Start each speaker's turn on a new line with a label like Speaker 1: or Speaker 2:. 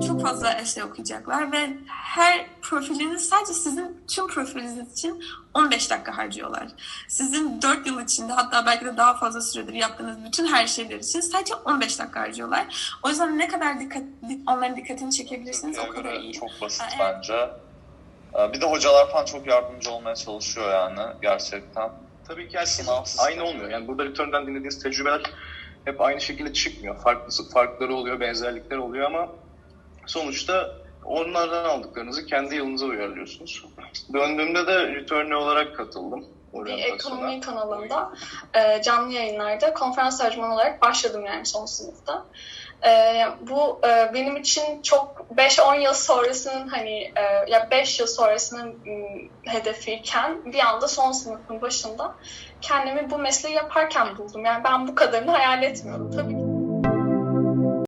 Speaker 1: çok fazla essay okuyacaklar ve her profiliniz sadece sizin tüm profiliniz için 15 dakika harcıyorlar. Sizin 4 yıl içinde hatta belki de daha fazla süredir yaptığınız bütün her şeyler için sadece 15 dakika harcıyorlar. O yüzden ne kadar dikkat, onların dikkatini çekebilirsiniz o kadar iyi.
Speaker 2: çok basit
Speaker 1: evet.
Speaker 2: bence. Ee, Bir de hocalar falan çok yardımcı olmaya çalışıyor yani gerçekten.
Speaker 3: Tabii ki herkes
Speaker 2: Sınav sistemi.
Speaker 3: aynı olmuyor. Yani burada return'dan dinlediğiniz tecrübeler hep aynı şekilde çıkmıyor. Farklı farkları oluyor, benzerlikler oluyor ama sonuçta onlardan aldıklarınızı kendi yılınıza uyarlıyorsunuz. Döndüğümde de return'e olarak katıldım.
Speaker 4: ekonomi kanalında e, canlı yayınlarda konferans tercümanı olarak başladım yani son sınıfta. E, bu e, benim için çok 5-10 yıl sonrasının hani e, ya 5 yıl sonrasının m, hedefiyken bir anda son sınıfın başında kendimi bu mesleği yaparken buldum. Yani ben bu kadarını hayal etmiyordum. Tabii ki